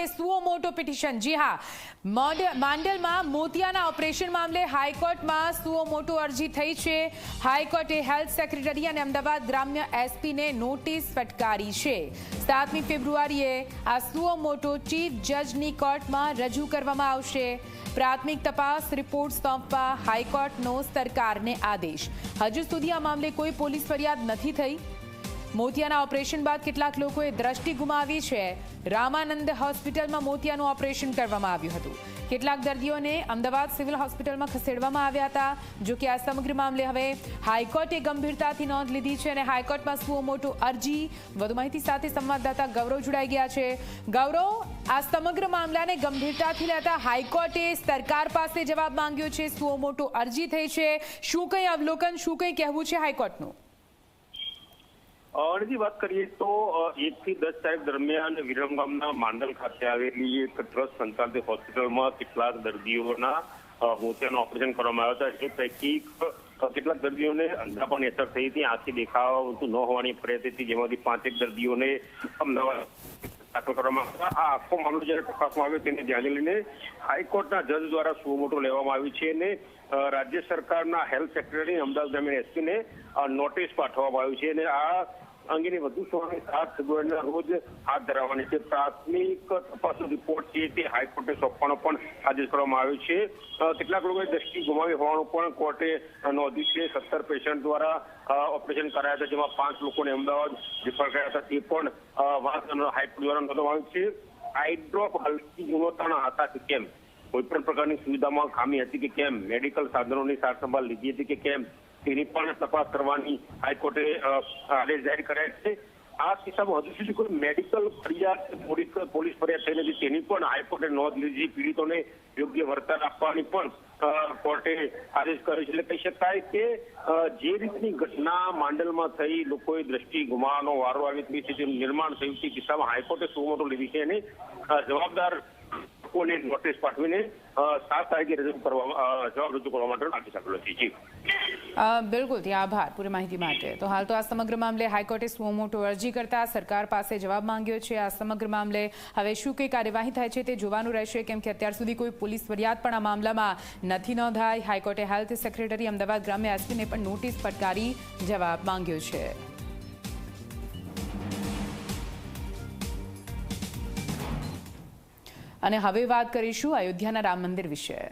હાઈકોર્ટે સુઓ મોટો પિટિશન. જી હા. મોડ- માંડલમાં મોતિયાના ઓપરેશન મામલે હાઈકોર્ટમાં સુઓ મોટો અરજી થઈ છે. હાઈકોર્ટે હેલ્થ સેક્રેટરી અને અમદાવાદ ગ્રામ્ય એસપીને નોટિસ ફટકારી છે. સાતમી ફેબ્રુઆરીએ આ સુઓ મોટો ચીફ જજની કોર્ટમાં રજૂ કરવામાં આવશે. પ્રાથમિક તપાસ રિપોર્ટ સોંપવા હાઈકોર્ટનો સરકારને આદેશ. હજુ સુધી આ મામલે કોઈ પોલીસ ફરિયાદ નથી થઈ. મોતિયાના ઓપરેશન બાદ કેટલાક લોકોએ દ્રષ્ટિ ગુમાવી છે. રામાનંદ હોસ્પિટલમાં મોતિયાનું ઓપરેશન કરવામાં આવ્યું હતું. કેટલાક દર્દીઓને અમદાવાદ સિવિલ હોસ્પિટલમાં ખસેડવામાં આવ્યા હતા, જો કે આ સમગ્ર મામલે હવે હાઈકોર્ટે ગંભીરતાથી નોંધ લીધી છે અને હાઈકોર્ટમાં સુઓ મોટો અરજી. વધુ માહિતી સાથે સંવાદદાતા ગૌરવ જોડાઈ ગયા છે. ગૌરવ, આ સમગ્ર મામલાને ગંભીરતાથી લેતા હાઈકોર્ટે સરકાર પાસે જવાબ માંગ્યો છે. સુઓ મોટો અરજી થઈ છે. શું કંઈ અવલોકન, શું કંઈ કહેવું છે હાઈકોર્ટનું? અરજી વાત કરીએ તો એક થી દસ તારીખ દરમિયાન વિરમગામના માંડલ ખાતે આવેલી એક ટ્રસ્ટ સંચાલિત હોસ્પિટલમાં કેટલાક દર્દીઓના મોતિયાનું ઓપરેશન કરવામાં આવ્યા હતા. એ પૈકી કેટલાક દર્દીઓને અંધાપાની અસર થઈ હતી. આંખી દેખાવતું ન હોવાની ફરિયાદ હતી. જેમાંથી પાંચેક દર્દીઓને અમદાવાદ દાખલ કરવામાં આવ્યા આ આખો મામલો જ્યારે તપાસમાં આવ્યો તેને ધ્યાને લઈને હાઈકોર્ટના જજ દ્વારા સુમોટો લેવામાં આવી છે અને રાજ્ય સરકારના હેલ્થ સેક્રેટરી અમદાવાદ ગ્રામીણ એસપીને નોટિસ પાઠવવામાં આવી છે. અને આ અંગેની વધુ સુનાવણી સાત ફેબ્રુઆરીના રોજ હાથ ધરાવવાની છે. પ્રાથમિક તપાસ રિપોર્ટ છે તે હાઈકોર્ટે સોંપવાનો પણ આદેશ કરવામાં આવ્યો છે. કેટલાક લોકોએ દ્રષ્ટિ ગુમાવી હોવાનું પણ કોર્ટે નોંધ્યું છે. સત્તર પેશન્ટ દ્વારા ઓપરેશન કરાયા હતા, જેમાં પાંચ લોકોને અમદાવાદ રિફર કર્યા હતા. તે પણ વાત હાઈકોર્ટ દ્વારા નોંધવામાં આવ્યું છે. આઈડ્રોપ હલકી ગુણવત્તાના હતા કે કેમ? કોઈ પણ પ્રકારની સુવિધામાં ખામી હતી કે કેમ? મેડિકલ સાધનોની સારસંભાળ લીધી હતી કે કેમ? તેની પણ તપાસ કરવાની હાઈકોર્ટે આદેશ જાહેર કર્યા છે. આ કિસ્સામાં હજુ સુધી કોઈ મેડિકલ ફરિયાદ પોલીસ પોલીસ ફરિયાદ થઈ નથી. તેની પણ હાઈકોર્ટે નોંધ લીધી પીડિતોને યોગ્ય વળતર આપવાની પણ કોર્ટે આદેશ કર્યો છે. એટલે કહી શકાય કે જે રીતની ઘટના માંડલમાં થઈ, લોકોએ દ્રષ્ટિ ગુમાવવાનો વારો આવી તેવી સ્થિતિનું નિર્માણ થયું તે કિસ્સામાં હાઈકોર્ટે સુમોટો લીધી છે. અને જવાબદાર લોકોને નોટિસ પાઠવીને સાત તારીખે રજૂ કરવામાં જવાબ રજૂ કરવા માટે રાખી શકેલો છે. જી. બિલકુલ. ત્યાં આભાર પૂરી માહિતી માટે. તો હાલ તો આ સમગ્ર મામલે હાઈકોર્ટે સુમોટો અરજી કરતા સરકાર પાસે જવાબ માંગ્યો છે. આ સમગ્ર મામલે હવે શું કઈ કાર્યવાહી થાય છે તે જોવાનું રહેશે, કેમ કે અત્યાર સુધી કોઈ પોલીસ ફરિયાદ પણ આ મામલામાં નથી નોંધાઈ. હાઈકોર્ટે હેલ્થ સેક્રેટરી અમદાવાદ ગ્રામ્ય એસપીને પણ નોટિસ ફટકારી જવાબ માંગ્યો છે. અને હવે વાત કરીશું અયોધ્યાના રામ મંદિર વિશે.